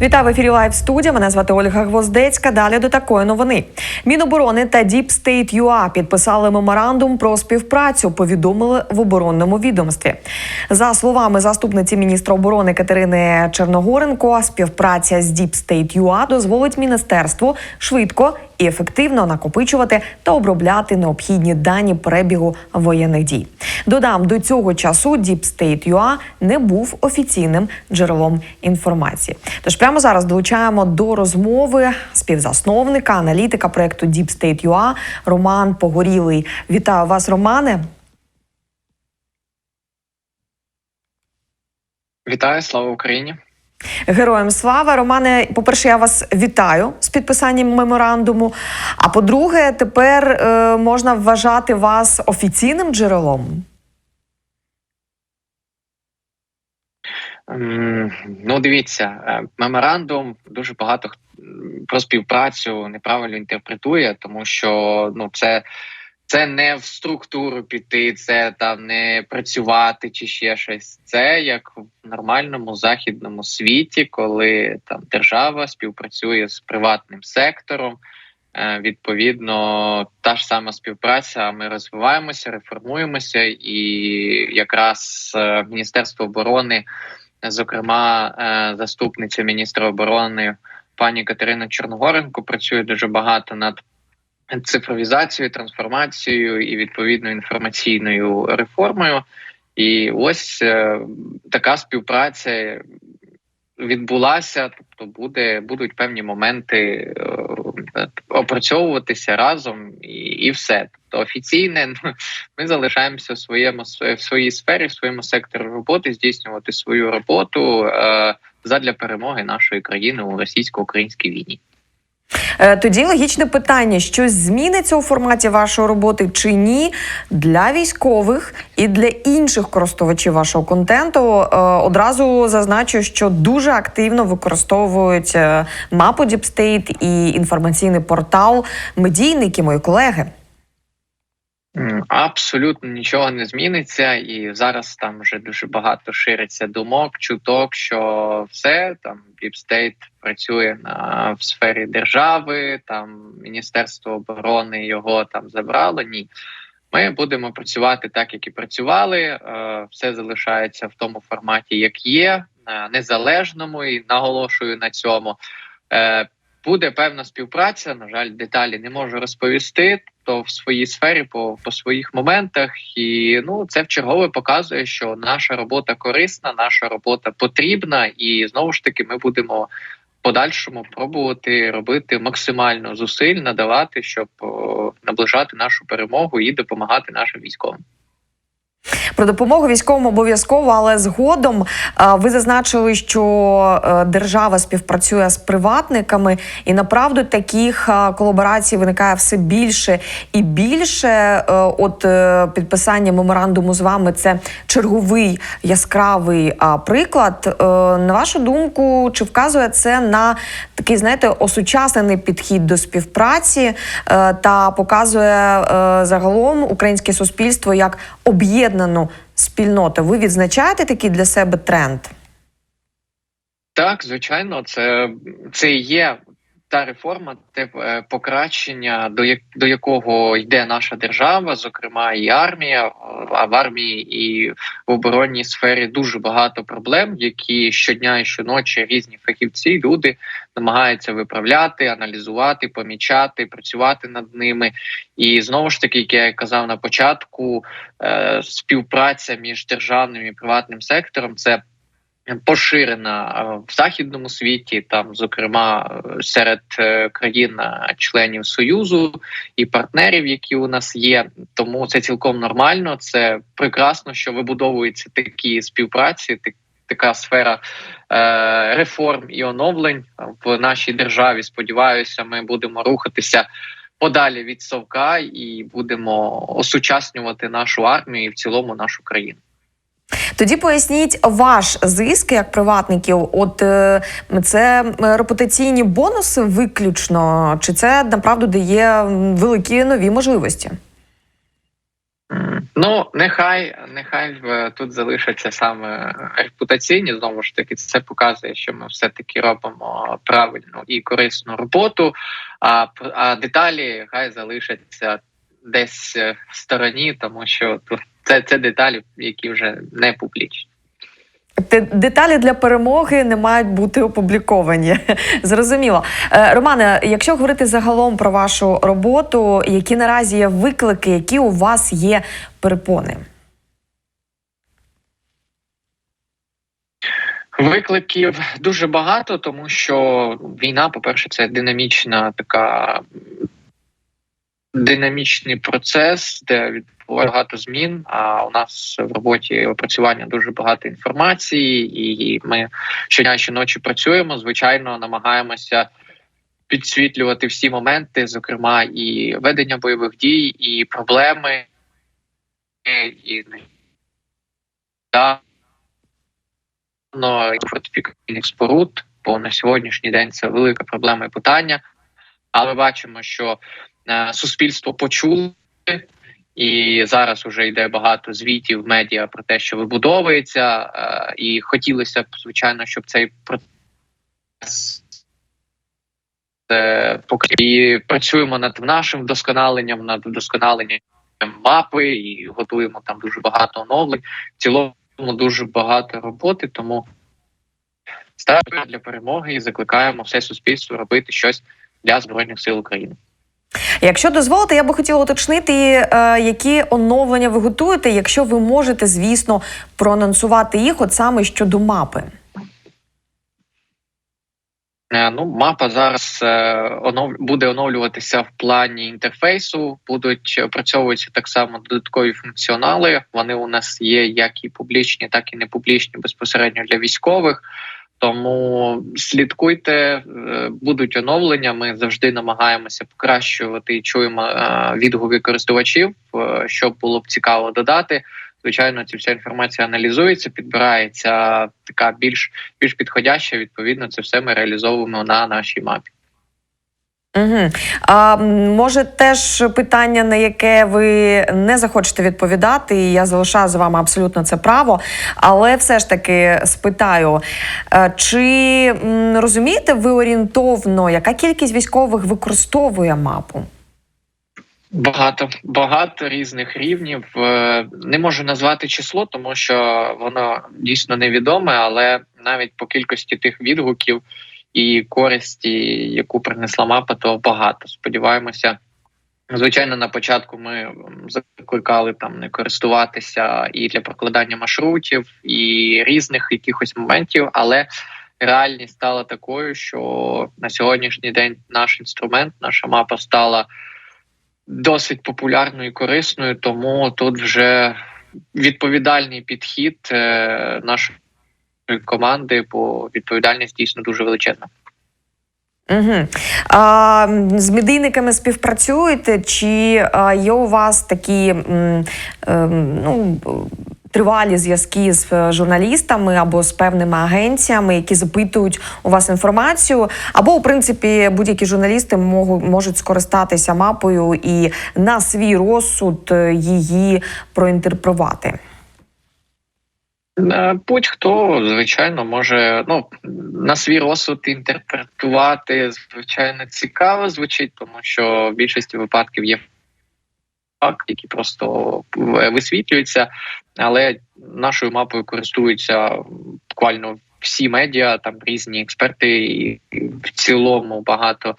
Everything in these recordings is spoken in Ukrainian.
Вітаю в ефірі Лайв студія. Мене звати Ольга Гвоздецька. Далі до такої новини. Міноборони та Deep State UA підписали меморандум про співпрацю. Повідомили в оборонному відомстві. За словами заступниці міністра оборони Катерини Черногоренко, співпраця з Deep State UA дозволить міністерству швидко і ефективно накопичувати та обробляти необхідні дані перебігу воєнних дій. Додам до цього часу Deep State UA не був офіційним джерелом інформації. Тож прямо зараз долучаємо до розмови співзасновника, аналітика проекту Deep State UA Роман Погорілий. Вітаю вас, Романе. Вітаю, слава Україні. Героям слава, Романе. По-перше, я вас вітаю з підписанням меморандуму. А по-друге, тепер е, можна вважати вас офіційним джерелом. Ну, дивіться, е, меморандум дуже багато про співпрацю неправильно інтерпретує, тому що ну це. Це не в структуру піти, це там не працювати чи ще щось. Це як в нормальному західному світі, коли там держава співпрацює з приватним сектором. Е, Відповідно, та ж сама співпраця. Ми розвиваємося, реформуємося, і якраз е, Міністерство оборони, зокрема, е, заступниця міністра оборони пані Катерина Чорногоренко, працює дуже багато над цифровізацією, трансформацією і відповідно інформаційною реформою. І ось е, така співпраця відбулася. Тобто, буде будуть певні моменти е, опрацьовуватися разом, і, і все. Тобто, офіційне ну, ми залишаємося в своєму в своїй сфері, в своєму секторі роботи, здійснювати свою роботу е, задля перемоги нашої країни у російсько-українській війні. Е, Тоді логічне питання: щось зміниться у форматі вашої роботи чи ні для військових і для інших користувачів вашого контенту. Е, Одразу зазначу, що дуже активно використовують мапу Діпстейт і інформаційний портал медійники, мої колеги. Абсолютно нічого не зміниться, і зараз там вже дуже багато шириться думок, чуток, що все там State працює на в сфері держави, там Міністерство оборони його там забрало. Ні, ми будемо працювати так, як і працювали. Е, все залишається в тому форматі, як є, е, незалежному і наголошую на цьому. Буде певна співпраця. На жаль, деталі не можу розповісти. То в своїй сфері по, по своїх моментах, і ну це в чергове показує, що наша робота корисна, наша робота потрібна, і знову ж таки ми будемо подальшому пробувати робити максимально зусиль, надавати, щоб о, наближати нашу перемогу і допомагати нашим військовим. Про допомогу військовим обов'язково, але згодом е, ви зазначили, що е, держава співпрацює з приватниками, і направду таких е, колаборацій виникає все більше і більше. От підписання меморандуму з вами це черговий яскравий приклад. На вашу думку, чи вказує це на такий, знаєте, осучаснений підхід до співпраці та показує загалом українське суспільство як об'єднану спільноту? Ви відзначаєте такий для себе тренд? Так, звичайно, це, це є та реформа, те е, покращення, до як до якого йде наша держава, зокрема і армія. А в армії і в оборонній сфері дуже багато проблем, які щодня і щоночі різні фахівці, люди намагаються виправляти, аналізувати, помічати, працювати над ними. І знову ж таки, як я казав на початку, е, співпраця між державним і приватним сектором це поширена е, в західному світі, там, зокрема, е, серед е, країн-членів союзу і партнерів, які у нас є. Тому це цілком нормально. Це прекрасно, що вибудовуються такі співпраці. Така сфера реформ і оновлень в нашій державі. Сподіваюся, ми будемо рухатися подалі від совка і будемо осучаснювати нашу армію і в цілому нашу країну. Тоді поясніть ваш зиск як приватників. От е, це репутаційні бонуси виключно, чи це направду дає великі нові можливості? Ну, нехай, нехай е, тут залишаться саме репутаційні. Знову ж таки, це показує, що ми все таки робимо правильну і корисну роботу. А а деталі хай залишаться десь е, в стороні, тому що тут це, це деталі, які вже не публічні. Деталі для перемоги не мають бути опубліковані. Зрозуміло. Е, Романе, якщо говорити загалом про вашу роботу, які наразі є виклики, які у вас є перепони? Викликів дуже багато, тому що війна, по-перше, це динамічна така динамічний процес, де відбувається багато змін. А у нас в роботі опрацювання дуже багато інформації, і ми щодня щоночі працюємо. Звичайно, намагаємося підсвітлювати всі моменти, зокрема і ведення бойових дій, і проблеми, і фортифікаційних споруд, бо на сьогоднішній день це велика проблема і питання. Але бачимо, що суспільство почуло, і зараз вже йде багато звітів медіа про те, що вибудовується, е, і хотілося б, звичайно, щоб цей процес е, і працюємо над нашим вдосконаленням, над вдосконаленням мапи і готуємо там дуже багато оновлень. В цілому дуже багато роботи, тому стараємося для перемоги і закликаємо все суспільство робити щось для збройних сил України. Якщо дозволите, я би хотіла уточнити, е, які оновлення ви готуєте, якщо ви можете, звісно, проанонсувати їх, от саме щодо мапи. Е, Ну, мапа зараз е, онов... буде оновлюватися в плані інтерфейсу. Будуть опрацьовуватися так само додаткові функціонали. Вони у нас є як і публічні, так і не публічні безпосередньо для військових. Тому слідкуйте, е, будуть оновлення. Ми завжди намагаємося покращувати і чуємо е, відгуки користувачів, Що було б цікаво додати. Звичайно, ця вся інформація аналізується, підбирається така більш більш підходяща. Відповідно, це все ми реалізовуємо на нашій мапі. Угу. А, може, теж питання, на яке ви не захочете відповідати, і я залишаю за вами абсолютно це право. Але все ж таки спитаю, е, чи розумієте ви орієнтовно, яка кількість військових використовує мапу? Багато багато різних рівнів. Е, Не можу назвати число, тому що воно дійсно невідоме, але навіть по кількості тих відгуків і користі, яку принесла мапа, то багато. Сподіваємося. Звичайно, на початку ми закликали там не користуватися і для прокладання маршрутів, і різних якихось моментів, але реальність стала такою, що на сьогоднішній день наш інструмент, наша мапа стала досить популярною і корисною, тому тут вже відповідальний підхід е, нашої команди, бо відповідальність дійсно дуже величезна. Угу. А, з медійниками співпрацюєте? Чи а, є у вас такі м, ем, ну, тривалі зв'язки з е, журналістами або з певними агенціями, які запитують у вас інформацію? Або, у принципі, будь-які журналісти можуть, можуть скористатися мапою і на свій розсуд е, її проінтерпрувати? Е, Будь-хто, звичайно, може ну, на свій розсуд інтерпретувати, звичайно, цікаво звучить, тому що в більшості випадків є факти, які просто е, висвітлюються, але нашою мапою користуються буквально всі медіа, там різні експерти, і в цілому багато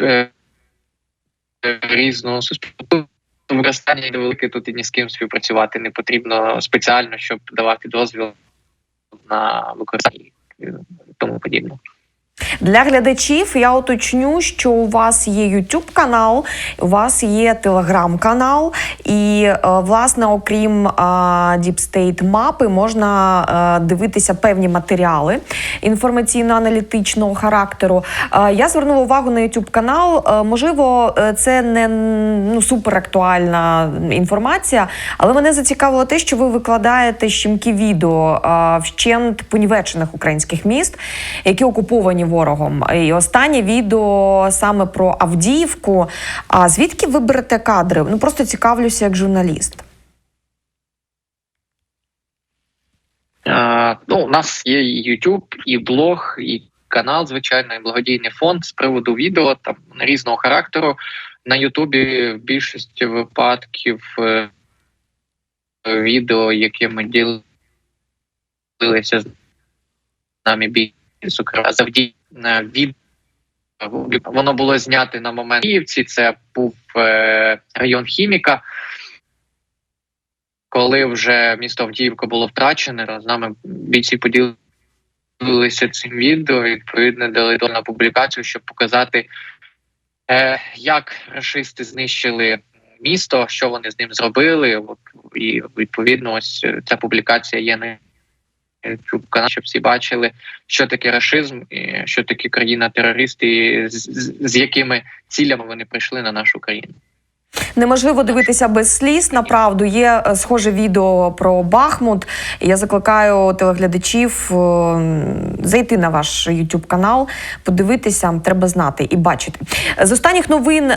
е, різного суспільства. Використання невелике тут і ні з ким співпрацювати не потрібно спеціально, щоб давати дозвіл на використання і тому подібне. Для глядачів я уточню, що у вас є YouTube канал, у вас є телеграм-канал, і е, власне, окрім е, Deep State мапи, можна е, дивитися певні матеріали інформаційно-аналітичного характеру. Я звернула увагу на YouTube канал. Можливо, це не ну, суперактуальна інформація, але мене зацікавило те, що ви викладаєте щемкі відео вщент понівечених українських міст, які окуповані ворогом. І останнє відео саме про Авдіївку. А звідки ви берете кадри? Ну просто цікавлюся як журналіст. Е, ну, у нас є і YouTube, і блог, і канал, звичайно, і благодійний фонд з приводу відео там різного характеру. На Ютубі в більшості випадків е, відео, якими ділилися з нами бійці, зокрема завдяки від воно було знято на момент Київці. Це був е, район хіміка. Коли вже місто Авдіївка було втрачене, з нами бійці поділилися цим відео. Відповідно, дали на публікацію, щоб показати, е, як рашисти знищили місто, що вони з ним зробили. І відповідно, ось е, ця публікація є на YouTube канал, щоб всі бачили, що таке рашизм, і що таке країна терористи, з, з, з якими цілями вони прийшли на нашу країну. Неможливо дивитися без сліз. Направду є е, схоже відео про Бахмут. Я закликаю телеглядачів е, зайти на ваш YouTube канал, подивитися. Треба знати і бачити. З останніх новин, е,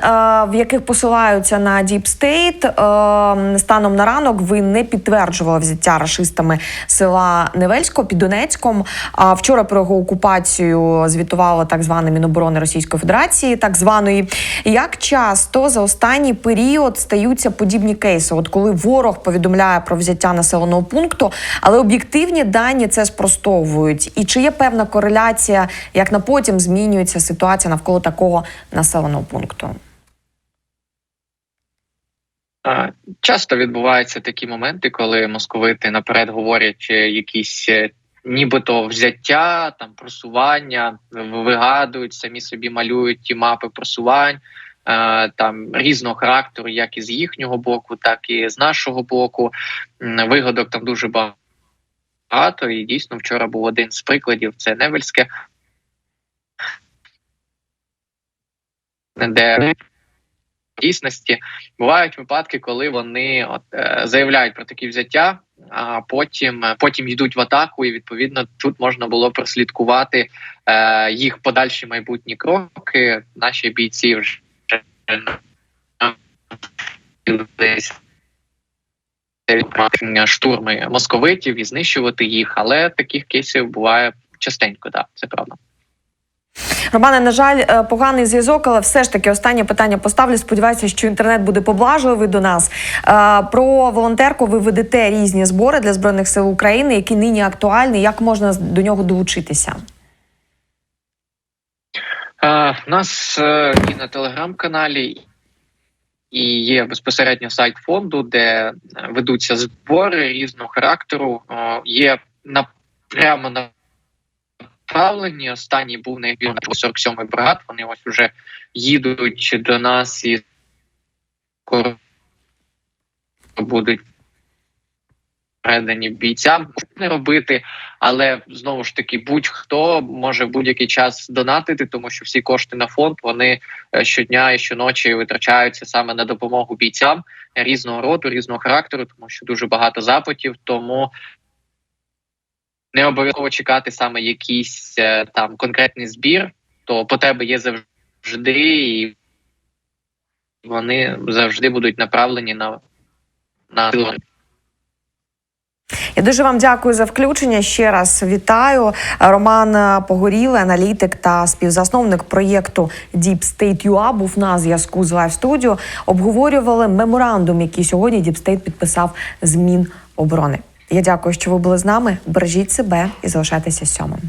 в яких посилаються на Deep State, станом на ранок ви не підтверджували взяття рашистами села Невельського під Донецьком. А вчора про його окупацію звітувало так зване Міноборони Російської Федерації, так званої. Як часто за останній період стаються подібні кейси? От коли ворог повідомляє про взяття населеного пункту, але об'єктивні дані це спростовують. І чи є певна кореляція, як на потім змінюється ситуація навколо такого населеного пункту? Часто відбуваються такі моменти, коли московити наперед говорять е, якісь е, нібито взяття, там просування, вигадують, самі собі малюють ті мапи просувань. Е, Там різного характеру, як і з їхнього боку, так і з нашого боку. Вигадок там дуже багато. І дійсно вчора був один з прикладів: це Невельське, де дійсності бувають випадки, коли вони от, е, заявляють про такі взяття, а потім, е, потім йдуть в атаку, і відповідно тут можна було прослідкувати е, їх подальші майбутні кроки. Наші бійці вже десь штурми московитів і знищувати їх, але таких кейсів буває частенько. Так, це правда. Романе, на жаль, е, поганий зв'язок, але все ж таки останнє питання поставлю. Сподіваюся, що інтернет буде поблажливий до нас. Е, Про волонтерку ви ведете різні збори для збройних сил України, які нині актуальні. Як можна до нього долучитися? Е, У нас е, і на телеграм-каналі, і є безпосередньо сайт фонду, де е, ведуться збори різного характеру. Е, Є на прямо на направлені. Останній був на 47-й бригад. Вони ось уже їдуть до нас і скоро будуть передані бійцям не робити, але знову ж таки будь-хто може будь-який час донатити, тому що всі кошти на фонд вони е, щодня і щоночі витрачаються саме на допомогу бійцям різного роду, різного характеру, тому що дуже багато запитів. Тому не обов'язково чекати саме якийсь е, там конкретний збір, то потреби є завжди, і вони завжди будуть направлені на, на Я дуже вам дякую за включення. Ще раз вітаю. Роман Погоріли, аналітик та співзасновник проєкту Deep State UA був на зв'язку з Live Studio. Обговорювали меморандум, який сьогодні Deep State підписав з Міноборони. Я дякую, що ви були з нами. Бережіть себе і залишайтеся сьомим.